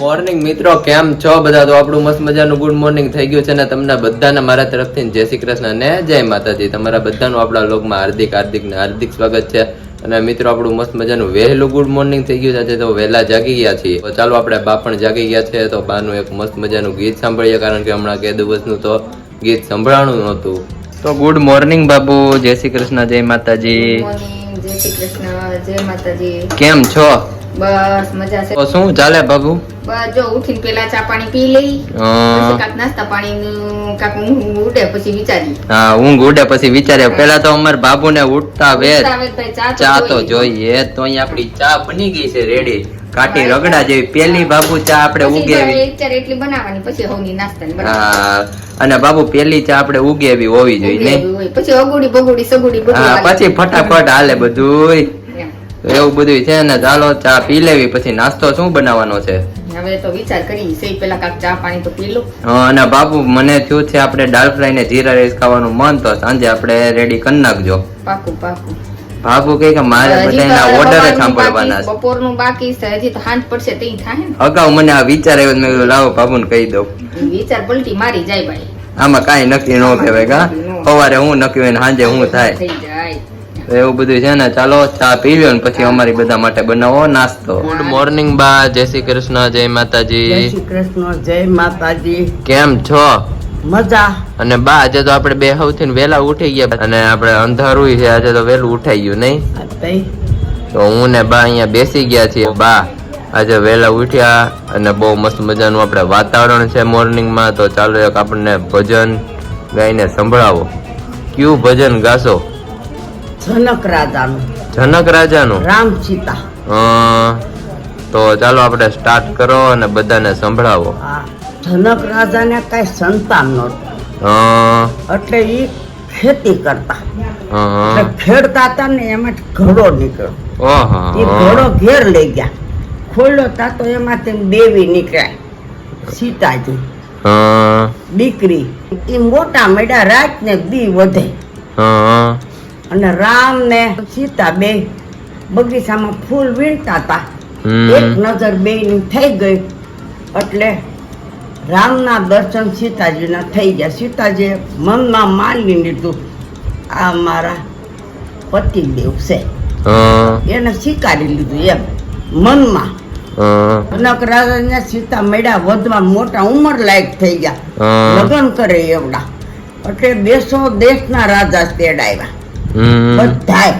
Morning મિત્રો. કેમ છો બધા? તો આપણું મસ્ત મજાનું ગુડ મોર્નિંગ થઈ ગયું છે ને તમને બધાને મારા તરફથી જય શ્રી કૃષ્ણ ને જય માતાજી. તમારા બધાનું આપણા લોકમાં હાર્દિક હાર્દિક ને હાર્દિક સ્વાગત છે. અને મિત્રો આપણું મસ્ત મજાનું વહેલું ગુડ મોર્નિંગ થઈ ગયું છે. તો વહેલા જાગી ગયા છીએ. તો ચાલો આપણે બા પણ જાગી ગયા છે તો બાનું એક મસ્ત મજાનું ગીત સાંભળીએ કારણ કે હમણાં કે દિવસનું તો ગીત સંભળાણું નહોતું. તો ગુડ મોર્નિંગ બાબુ. જય શ્રી કૃષ્ણ જય માતાજી. જય શ્રી કૃષ્ણ. જય માતાજી. કેમ છો? બસ મજા છે. શું ચાલે બાબુ? બસ જો ઉઠીને પેલા ચા પાણી પી લઈ પછી કાંક નાસ્તા પાણી કાક ઊંઘ ઉડે પછી વિચારી હા ઊંઘ ઉડે પછી વિચારે પેલા તો અમાર બાબુને ઉઠતા વેત ઉઠાવે તો ભાઈ ચા તો જોઈએ. તો અહીં આપડી ચા બની ગઈ છે રેડી કાટી રગડા જેવી પેલી બાબુ ચા આપણે ઉગેવી. એટલી બનાવવાની પછી હોની નાસ્તા હા અને બાબુ પેલી ચા આપણે ઉગેવી હોવી જોઈએ પછી અગુડી બગુડી સગુડી હા પછી ફટાફટ હાલે બધું એમ. એવું બધું છે ને ચાલો ચા પી લેવી પછી નાસ્તો શું બનાવવાનો છે? હવે તો વિચાર કરી છે પેલા કાંક ચા પાણી તો પી લો. હા, અને બાપુ મને થયું છે આપણે દાળ ફ્રાય ને જીરા રાઈસ ખાવાનું મન તો સાંજે આપણે રેડી કરી નાખજો. પાકું પાકું. બાપુ કહે કે મારે બધાના ઓર્ડર જ સાંભળવાના છે. બપોરનું બાકી છે હજી તો હાંજ પડશે તે થાય ને? અગાઉ મને આ વિચાર આવ્યો મેં કીધું લાવો બાપુને કહી દઉં. વિચાર પલટી મારી જાય ભાઈ. આમાં કાંઈ નક્કી ન કહેવાય કા સવારે હું નક્કી હોય ને સાંજે હું થાય. થઈ જાય. તો એવું બધું છે ને ચાલો ચા પી લ્યો ને પછી અમારી બધા માટે બનાવો નાસ્તો. ગુડ મોર્નિંગ બા. જય શ્રી કૃષ્ણ જય જય માતાજી શ્રી કૃષ્ણ જય માતાજી. કેમ છો? મજા. અને બા આજે તો આપણે બે સૌથી વહેલા ઉઠી ગયા અને આપણે અંધારું છે આજે તો વહેલું ઉઠાઈ ગયું નહીં? તો હું ને બા અહીંયા બેસી ગયા છીએ. બા આજે વહેલા ઉઠ્યા અને બહુ મસ્ત મજાનું આપણે વાતાવરણ છે મોર્નિંગમાં. તો ચાલો એક આપણને ભજન ગાઈને સંભળાવો. કયું ભજન ગાશો? જનક રાજાનું. જનક રાજાનું? રામ સીતા. તો ચાલો આપણે સ્ટાર્ટ કરો અને બધાને સંભળાવો. જનક રાજાને કઈ સંતાન નહોતું. એટલે એ ખેતી કરતા. ખેડતા હતા ને એમાં ઘડો નીકળ્યો. એ ઘડો ઘેર લઈ ગયા. ખોલ્યો તા તો એમાંથી દેવી નીકળ્યા. સીતાજી. દીકરી. એ મોટા મેડા રાત ને દી વધે અને રામ ને સીતા બે બગીચામાં ફૂલ વીણતા હતા. એક નજર બેયની થઈ ગઈ એટલે રામના દર્શન સીતાજીના થઈ ગયા. સીતાજીએ મનમાં માની લીધું આ મારા પતિદેવ છે. એને સ્વીકારી લીધું એમ મનમાં. કનક રાજા રાજાને સીતા મેળા વધવા મોટા ઉંમર લાયક થઈ ગયા. લગ્ન કરે એવડા. એટલે દેશો દેશના રાજા તેડાવ્યા બધાય.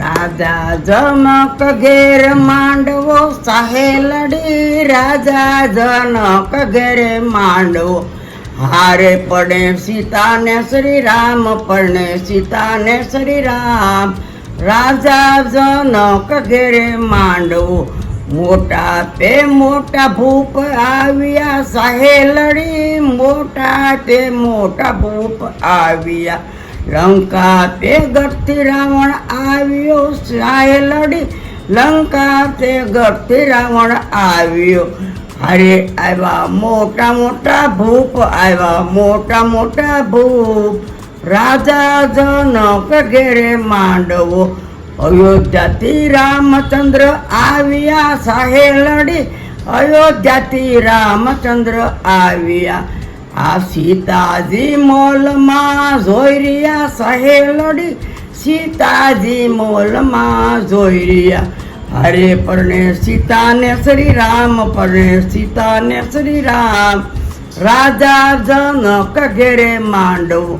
રાજા જનક ઘેર માંડવો સાહેલડી રાજા જનક ઘેર માંડવો. હારે પડે સીતાને શ્રી રામ પડે સીતાને શ્રી રામ રાજા જનક ઘેરે માંડવો. મોટા તે મોટા ભૂપ આવ્યા સાહેલડી મોટા તે મોટા ભૂપ આવ્યા. લંકા તે ઘરથી રાવણ આવ્યો સાહે લડી. લંકા તે ઘરથી રાવણ આવ્યો. અરે આવ્યા મોટા મોટા ભૂપ, આવ્યા મોટા મોટા ભૂપ. રાજા જનક ઘેરે માંડવો. અયોધ્યાથી રામચંદ્ર આવ્યા સાહે લડી. અયોધ્યાથી રામચંદ્ર આવ્યા. આ સીતાજી મોલમાં જોઈ રહ્યા સહેલડી સીતાજી મોલમાં જોઈ રહ્યા. હરે પરણે સીતાને શ્રી રામ પરણે સીતાને શ્રી રામ રાજા જનક ઘેરે માંડવો.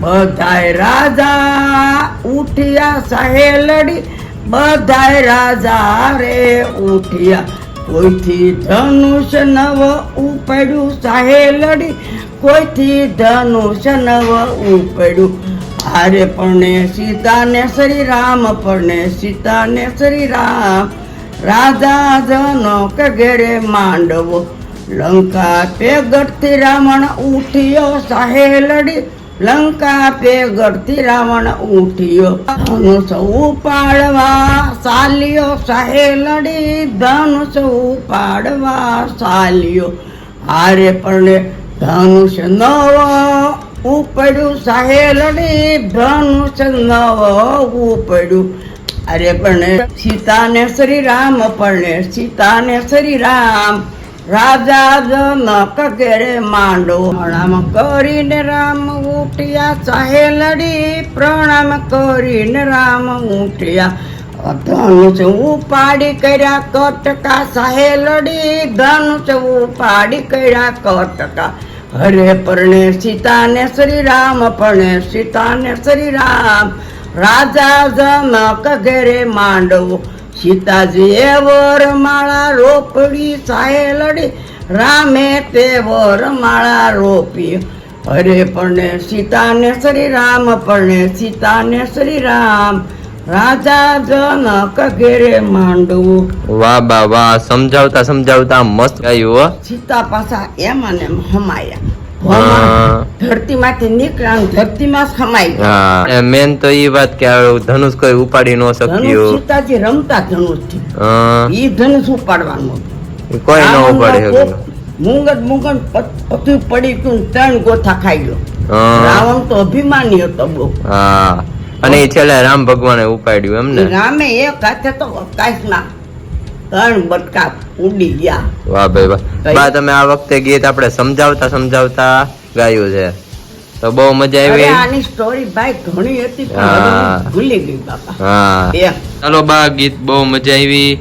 બધાય રાજા ઉઠ્યા સહેલડી બધાય રાજા રે ઉઠ્યા. કોઈથી ધનુષ નવ ઉપડ્યું? સહેલડી કોઈથી ધનુષ નવ ઉપડ્યું? હારે પરણે સીતાને શ્રી રામ, પરણે સીતાને શ્રી રામ. રાજા કે ઘેરે માંડવો. લંકા પે ગઢથી રાવણ ઉઠ્યો. સહેલડી લંકા પે ગઢથી રાવણ ઉઠ્યો. ધનુષ ઉપાડવા સાલ્યો સહેલડી ધનુષ ઉપાડવા સાલ્યો હારે પણ ધનુષ નવ ઉપડ્યું સહેલડી ધનુષ નવ ઉપડ્યું. અરે પરણે સીતાને શ્રી રામ પરણે સીતાને શ્રી રામ રાજા જનક ઘેરે માંડો, પ્રણામ કરીને રામ ઉઠ્યા. ચાહે લડી પ્રણામ કરીને રામ ઉઠ્યા. ધનુષ ઉપાડી કર્યા કટકા સાહે લડી ધનુષ ઉપાડી કર્યા કટકા. હરે પરણે સીતાને શ્રી રામ પરણે સીતાને શ્રી રામ રાજા જનક ઘેરે માંડવો. સીતાજીએ વરમાળા રોપડી સાહે લડી રામે તે વરમાળા રોપી. હરે પરણે સીતાને શ્રી રામ પરણે સીતાને શ્રી રામ રાજા જનક ઘેરે માંડવું. વાહ બા વાહ. સમજાવતા સમજાવતા મસ્ત ગાયું હો. સીતા પાછા એમાં હમાયા. નીકળ્યા અને ધરતીમાં સમાઈ ગયા. મેન તો ઈ વાત કે ધનુષ કોઈ ઉપાડી ન શક્યું. સીતાજી રમતા ધનુષથી હા, ઈ ધનુષ ઉપાડવાનું કોઈ ન ઉપાડી પડી ગયું ત્રણ ગોથા ખાઈ ગયો રાવણ તો અભિમાની હતો બહુ. હા. અને એ છેલ્લે રામ ભગવાને ઉપાડ્યું એમને. રામે એક હાથે તો આકાશમાં ત્રણ બટકા ઉડી ગયા. વાહ ભાઈ વાહ. બા તમે આ વખતે ગીત આપણે સમજાવતા સમજાવતા ગાયું છે. તો બહુ મજા આવી. આની સ્ટોરી ભાઈ ઘણી હતી પણ હા. ભૂલી ગઈ બાપા. હા. ચલો ચાલો બા ગીત બહુ મજા આવી.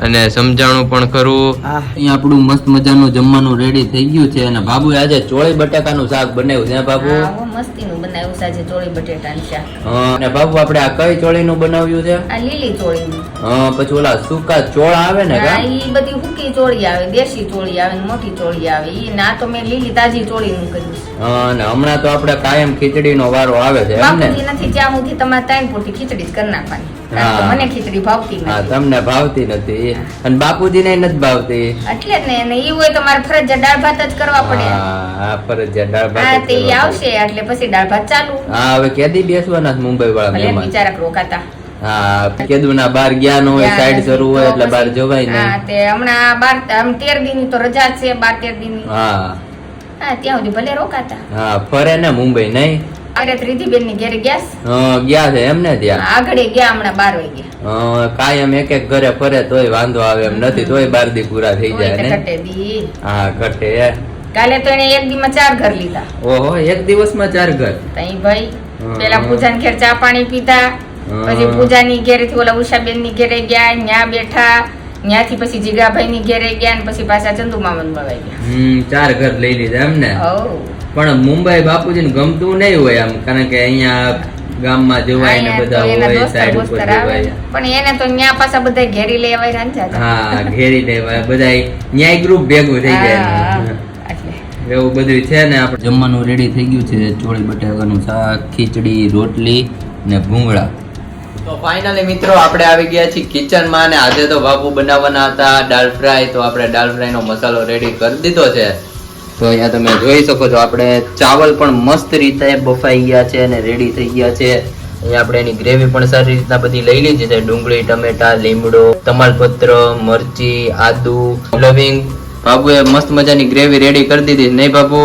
અને સમજાણું પણ ખરું. હા. અહીંયા આપણું મસ્ત મજાનું જમવાનું રેડી થઈ ગયું છે અને બાબુ આજે ચોળી બટાકાનું શાક બનાવ્યું છે બાબુ મસ્તીનું બનાવ્યું છે આજે ચોળી બટેટાનું શાક. અને બાબુ આપણે આ કઈ ચોળીનું બનાવ્યું છે? આ લીલી ચોળીનું. હા પછી ઓલા સૂકા ચોળા આવે ને હા કા ઈ બધી હુકી ચોળી આવે દેશી ચોળી આવે ને મોટી ચોળી આવે. ઈ ના તો મેં લીલી તાજી ચોળીનું કર્યું હા, અને હમણાં તો આપણે કાયમ ખીચડીનો વારો આવે છે એમ ને? નથી ત્યાં સુધી તમારે ત્રણ પૂરતી ખીચડી જ કરી નાખવાની. મને ખીચડી ભાવતી નથી. તમને ભાવતી નથી. અને બાપુજીને નથી ભાવતી. એટલે જ ને એ હોય તો મારે ફરજિયાત દાળ ભાત જ કરવા પડે. હા ફરજિયાત દાળ ભાત હા તે આવશે એટલે પછી દાળ ભાત ચાલુ. હા હવે કેદી બેસવાના મુંબઈ વાળા મહેમાન? બિચારા રોકાતા. હા કેદુના બાર ગયા ન હોય સાઈડ. શરૂ હોય એટલે બાર જોવાય જવાય હા તે હમણાં બાર આમ તેર દિન તો રજા છે બાર તેર દિન હા. હા ત્યાં સુધી ભલે રોકાતા. હા ફરે ને મુંબઈ નહીં? અરે બેનની ઘેરે ગયા ગયા છે એમને ત્યાં? આગળ ગયા હમણાં બાર વાગે. કાયમ એક એક ઘરે ફરે તોય વાંધો આવે એમ નથી તોય બાર દી પૂરા થઈ જાય ને? હા ઘટે કાલે તો એને એક દી ચાર ઘર લીધા. ઓહો એક દિવસમાં ચાર ઘર? તઈ ભાઈ. પેલા પૂજાની ઘેર ચા પાણી પીધા પછી પછી પૂજાની ઘેરે થી ઓલા ઉષાબેનની ઘેરે ગયા ન્યા બેઠા ન્યાથી પછી જીગાભાઈ ની ઘેરે ગયા ને પછી પાછા ચંદુ મામન મળવા ગયા ચાર ઘર લઈ લીધા એમ ને. પણ મુંબઈ બાપુજીને ગમતું નહીં હોય આમ કારણ કે અહીંયા ગામમાં જોવાય ને બધા હોય સાઈડ ઉપર જોવાય. પણ એને તો ન્યા પાછા બધા ઘેરી લેવાય રાંધ્યા હા ઘેરી લેવાય બધા ન્યાય ગ્રુપ ભેગું થઈ જાય એવું બધું છે ને આપણે જમવાનું રેડી થઈ ગયું છે ચોળી બટાકાનું શાક ખીચડી રોટલી ને ભૂંગળા. તો ફાઇનલી મિત્રો આપણે આવી ગયા છીએ કિચનમાં અને આજે તો બાપુ બનાવવાના હતા દાળ ફ્રાય. તો આપણે દાળ ફ્રાયનો મસાલો રેડી કરી દીધો છે. તો અહીંયા તમે જોઈ શકો છો આપણે ચાવલ પણ મસ્ત રીતે બફાઈ ગયા છે અને રેડી થઈ ગયા છે. અહીંયા આપણે એની ગ્રેવી પણ સારી રીતના બધી લઈ લીધી છે. ડુંગળી ટમેટા લીમડો તમાલપત્ર મરચી આદુ લવિંગ. બાબુએ મસ્ત મજાની ગ્રેવી રેડી કરી દીધી. નહીં બાબુ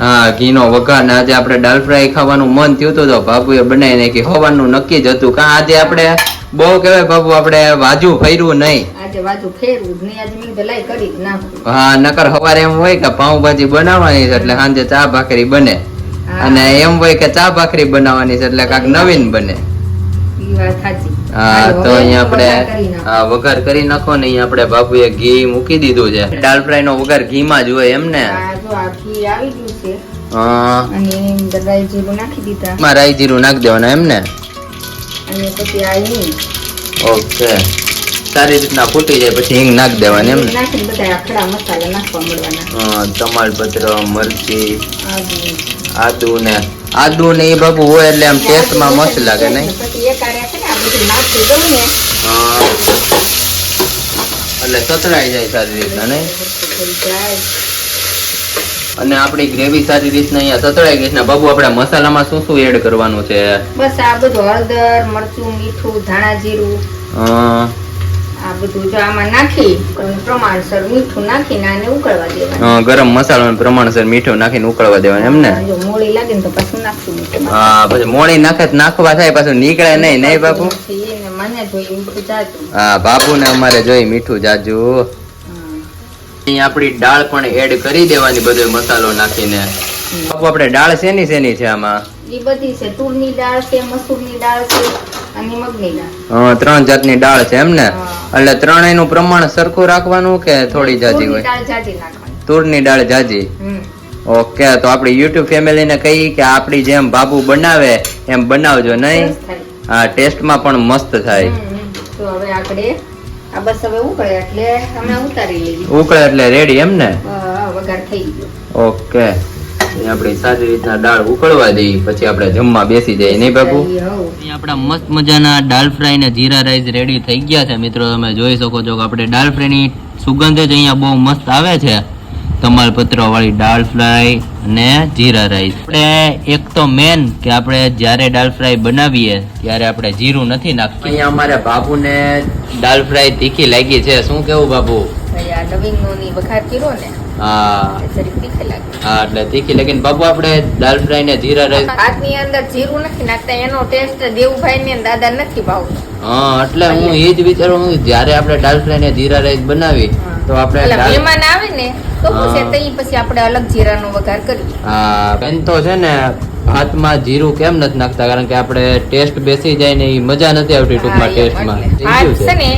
હા ઘીનો વઘાર. ને આજે આપણે દાળ ફ્રાય ખાવાનું મન થયું હતું તો બાબુએ બનાવી નાખી હોવાનું નક્કી જ હતું. કા આજે આપણે બહુ કહેવાય બાબુ આપણે વાજુ ફર્યું નહીં. આજે બાજુ ફેરવું જ આજે મેં કીધું કરી નાખું. હા નકર સવારે એમ હોય કે પાઉંભાજી બનાવવાની છે એટલે સાંજે ચા ભાખરી બને. અને એમ હોય કે ચા ભાખરી બનાવવાની છે એટલે કાક નવીન બને. હા તો અહીંયા આપણે વઘાર કરી નાખો ને અહીંયા આપણે બાબુએ ઘી મૂકી દીધું છે. દાળ ફ્રાય નો વઘાર ઘીમાં જ હોય એમ ને ઘી રાઈ જીરું નાખી દીધા. એમાં રાઈ જીરું નાખી દેવાના એમ ને અને પછી આ ઓકે. સારી રીતના ફૂટી જાય પછી હિંગ નાખી દેવાની એમ. નાખીને બધા આખડા મસાલા નાખવા મળવાના. તમાલપત્ર મરચી આદુ. ને આદુ ને એ બાબુ હોય એટલે આમ ટેસ્ટમાં મસ્ત લાગે નહીં. એટલે સતરાઈ જાય સારી રીતના નહીં? અને આપણી ગ્રેવી સારી રીતના અહીંયા સતરાઈ ગઈ છે બાબુ આપણે મસાલામાં શું શું એડ કરવાનું છે? બસ આ બધું હળદર મરચું મીઠું ધાણા જીરું. આ બધું જો આમાં નાખી પ્રમાણસર મીઠું નાખીને આને ઉકળવા દેવાનું. ગરમ મસાલાનું પ્રમાણસર મીઠું નાખીને ઉકળવા દેવાનું એમ ને? જો મોળી લાગે ને તો પાછું નાખશું હા પછી મોળી નાખે નાખવા થાય પાછું નીકળે નહીં નહીં બાપુ? મને જોઈ મીઠું જાજુ. હા બાબુને અમારે જોઈ મીઠું જાજુ. અહીં આપણી દાળ પણ એડ કરી દેવાની બધો મસાલો નાખીને. બાપુ આપણે દાળ શેની શેની છે આમાં? એ બધી છે તુરની દાળ છે મસૂરની દાળ છે. હા, ત્રણ જાતની દાળ છે એમ ને. એટલે ત્રણેયનું પ્રમાણ સરખું રાખવાનું કે થોડી જાજી હોય? તુરની દાળ જાજી? ઓકે તો આપણી યુટ્યુબ ફેમિલીને કહી કે આપણી જેમ બાબુ બનાવે એમ બનાવજો નહીં. હા ટેસ્ટમાં પણ મસ્ત થાય. તો હવે આપણે આ બસ હવે ઉકળે એટલે અમે ઉતારી લેવી ઉકળે એટલે રેડી એમ ને? વઘાર થઈ ગયો. ઓકે. અહીં આપણે સારી રીતના દાળ ઉકળવા દઈએ પછી આપણે જમવા બેસી જઈએ. નહીં બાપુ? આપણા મસ્ત મજાના દાળ ફ્રાય ને જીરા રાઈસ રેડી થઈ ગયા છે. મિત્રો તમે જોઈ શકો છો કે આપણે દાળ ફ્રાયની સુગંધ જ અહીંયા બહુ મસ્ત આવે છે. તમાલપત્ર વાળી દાળ ફ્રાય અને જીરા રાઈસ. આપણે એક તો મેન કે આપણે જ્યારે દાળ ફ્રાય બનાવીએ ત્યારે આપણે જીરું નથી નાખતું અહીંયા અમારે બાબુને દાળ ફ્રાય તીખી લાગી છે. શું કેવું બાપુ? આ લવિંગનો ની વઘાર કર્યો ને. હા. હા એટલે તીખી લાગીને બાબુ આપણે દાલ ફ્રાય ને જીરા રાઈસ. ભાતની અંદર જીરું નથી નાખતા એનો ટેસ્ટ દેવુભાઈ ને દાદા નથી ભાવતો. હા એટલે હું એ જ વિચારું છું જ્યારે આપણે દાલ ફ્રાય ને જીરા રાઈસ બનાવી તો આપણે મહેમાન આવે ને તો હા. પૂછે તઈ પછી આપણે અલગ જીરાનો વઘાર કરીએ. હા બેન તો છે ને ભાતમાં જીરું કેમ નથી નાખતા? કારણ કે આપણે ટેસ્ટ બેસી જાય ને એ મજા નથી આવતી ટૂંકમાં હા, ટેસ્ટમાં ભાત છે? ને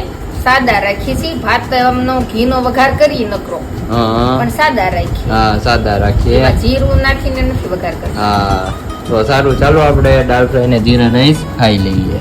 સાદા રાખીએ છીએ. ભાત નો ઘીનો વઘાર કરી નકરો. હા પણ સાદા રાખીએ. હા સાદા રાખીએ. જીરું નાખીને નથી વઘાર કરતા. હા તો સારું. ચાલો આપણે દાળ ફ્રાય ને જીરા રાઈસ ખાઈ લઈએ.